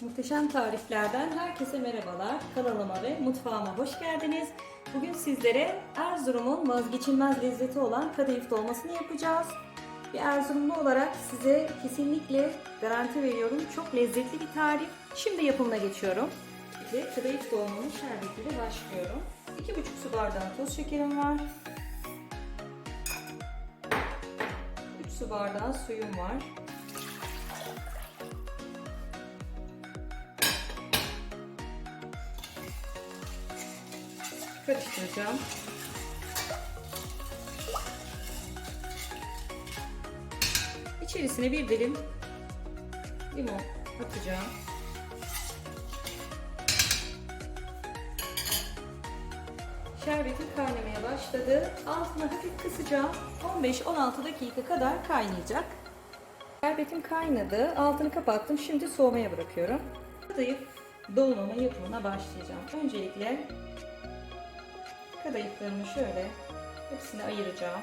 Muhteşem tariflerden herkese merhabalar. Kanalıma ve mutfağıma hoş geldiniz. Bugün sizlere Erzurum'un vazgeçilmez lezzeti olan kadayıf dolmasını yapacağız. Bir Erzurumlu olarak size kesinlikle garanti veriyorum. Çok lezzetli bir tarif. Şimdi yapımına geçiyorum. Ve kadayıf dolmanın şerbetiyle başlıyorum. 2,5 su bardağı toz şekerim var. 3 su bardağı suyum var. Karıştıracağım. İçerisine bir dilim limon atacağım. Şerbetim kaynamaya başladı. Altına hafif kısacağım. 15-16 dakika kadar kaynayacak. Şerbetim kaynadı. Altını kapattım. Şimdi soğumaya bırakıyorum. Kadayıf dolmama yapımına başlayacağım. Öncelikle kadayıflarımı şöyle hepsini ayıracağım.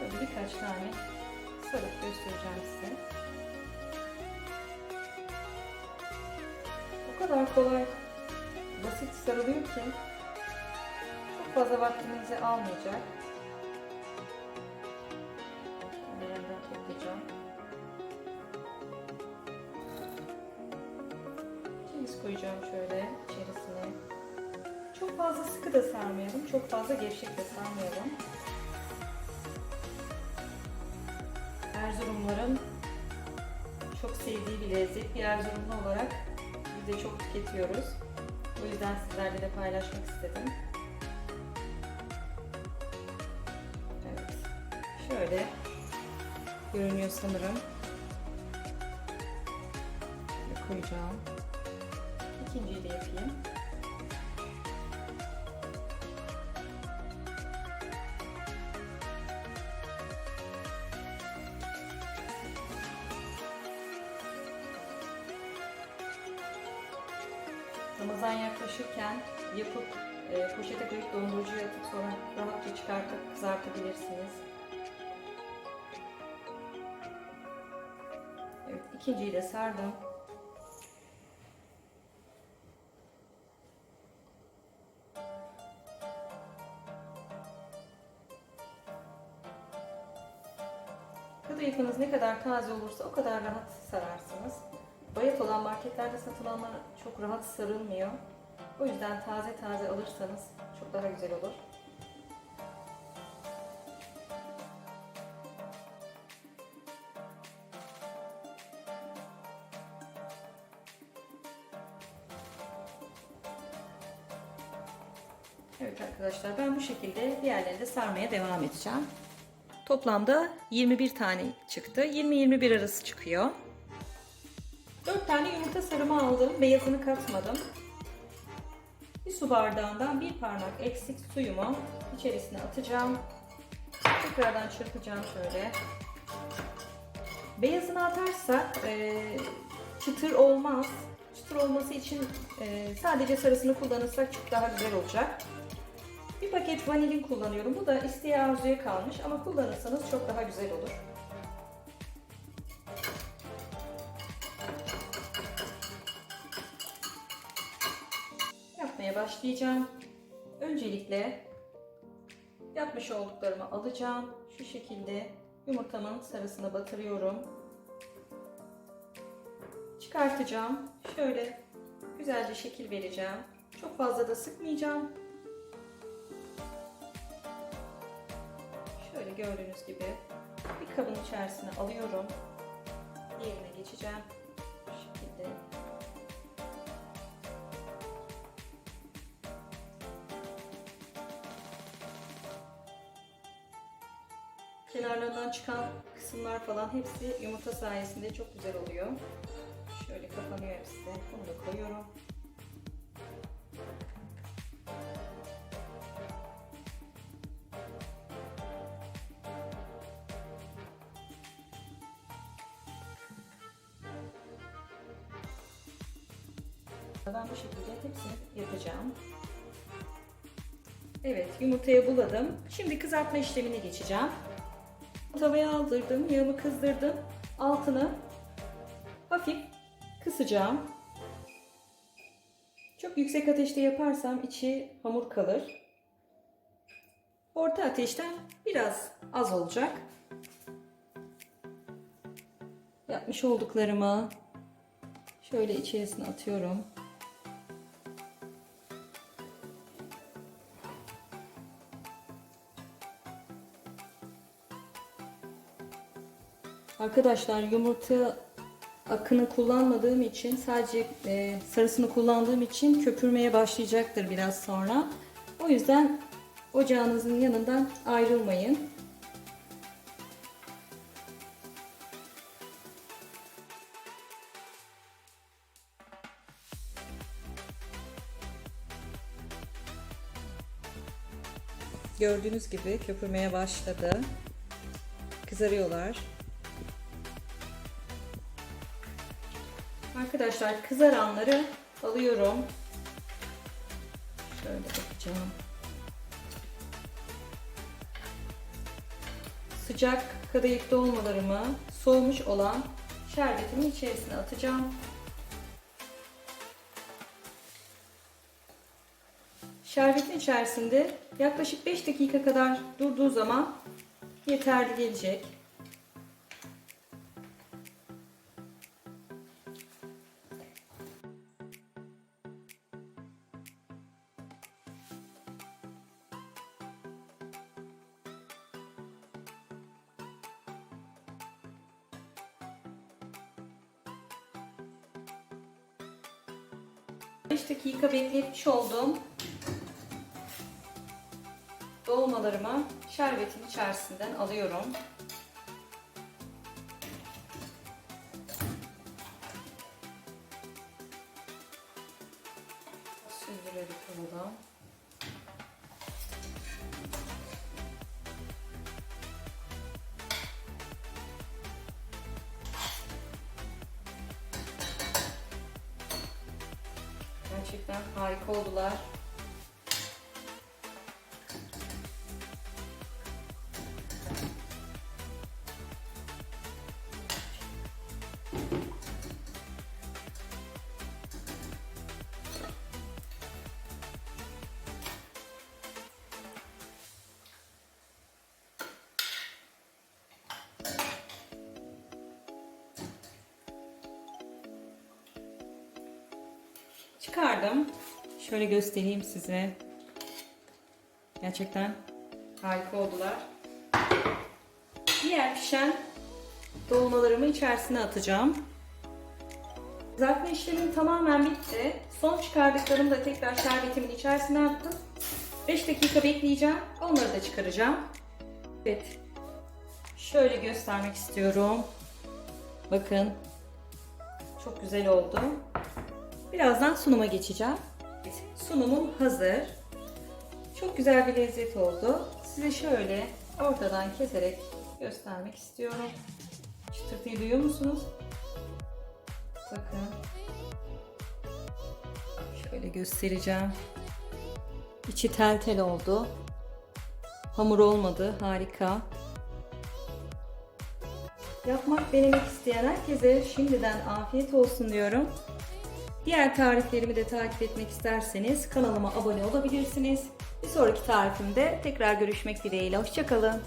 Böyle birkaç tane sarıp göstereceğim size. O kadar kolay, basit sarılıyor ki çok fazla vaktinizi almayacak. Fazla sıkı da sarmayalım, çok fazla gevşek de sarmayalım. Erzurumların çok sevdiği bir lezzet. Bir Erzurumlu olarak biz de çok tüketiyoruz. O yüzden sizlerle de paylaşmak istedim. Evet. Şöyle görünüyor sanırım. Şöyle koyacağım. İkinciyi de yapayım. Ramazan yaklaşırken yapıp e, poşete koyup dondurucuya atıp sonra rahatça çıkartıp kızartabilirsiniz. Evet, ikinciyi de sardım. Kadayıfınız ne kadar taze olursa o kadar rahat sararsınız. Bayat olan marketlerde satılanlar çok rahat sarılmıyor. O yüzden taze taze alırsanız çok daha güzel olur. Evet arkadaşlar ben bu şekilde diğerlerini de sarmaya devam edeceğim. Toplamda 21 tane çıktı. 20-21 arası çıkıyor. 4 tane yumurta sarımı aldım. Beyazını katmadım. Bir su bardağından bir parmak eksik suyumu içerisine atacağım. Tekrardan çırpacağım şöyle. Beyazını atarsak e, çıtır olmaz. Çıtır olması için e, sadece sarısını kullanırsak çok daha güzel olacak. Bir paket vanilin kullanıyorum. Bu da isteğe arzuya kalmış ama kullanırsanız çok daha güzel olur. Yapmaya başlayacağım. Öncelikle yapmış olduklarımı alacağım. Şu şekilde yumurtamın sarısına batırıyorum. Çıkartacağım. Şöyle güzelce şekil vereceğim. Çok fazla da sıkmayacağım. Şöyle gördüğünüz gibi bir kabın içerisine alıyorum. Diğerine geçeceğim. Kenarlarından çıkan kısımlar falan hepsi yumurta sayesinde çok güzel oluyor. Şöyle kapanıyor hepsi. Bunu da koyuyorum. Ben bu şekilde hepsini yapacağım. Evet yumurtaya buladım. Şimdi kızartma işlemine geçeceğim. Tavaya aldırdım, yağımı kızdırdım. Altını hafif kısacağım. Çok yüksek ateşte yaparsam içi hamur kalır. Orta ateşten biraz az olacak. Yapmış olduklarımı şöyle içerisine atıyorum. Arkadaşlar yumurta akını kullanmadığım için sadece e, sarısını kullandığım için köpürmeye başlayacaktır biraz sonra. O yüzden ocağınızın yanından ayrılmayın. Gördüğünüz gibi köpürmeye başladı. Kızarıyorlar. Arkadaşlar kızaranları alıyorum. Şöyle bakacağım. Sıcak kadayıf dolmalarımı soğumuş olan şerbetimin içerisine atacağım. Şerbetin içerisinde yaklaşık 5 dakika kadar durduğu zaman yeterli gelecek. Beş dakika bekletmiş olduğum dolmalarımı şerbetin içerisinden alıyorum. Süzdürerek alalım. Gerçekten harika oldular. Çıkardım. Şöyle göstereyim size. Gerçekten harika oldular. Diğer pişen dolmalarımı içerisine atacağım. Kızartma işlemim tamamen bitti. Son çıkardıklarımı da tekrar şerbetimin içerisine attım. 5 dakika bekleyeceğim. Onları da çıkaracağım. Evet. Şöyle göstermek istiyorum. Bakın. Çok güzel oldu. Birazdan sunuma geçeceğim. Sunumum hazır. Çok güzel bir lezzet oldu. Size şöyle ortadan keserek göstermek istiyorum. Çıtırtıyı duyuyor musunuz? Bakın. Şöyle göstereceğim. İçi tel tel oldu. Hamur olmadı. Harika. Yapmak, denemek isteyen herkese şimdiden afiyet olsun diyorum. Diğer tariflerimi de takip etmek isterseniz kanalıma abone olabilirsiniz. Bir sonraki tarifimde tekrar görüşmek dileğiyle. Hoşçakalın.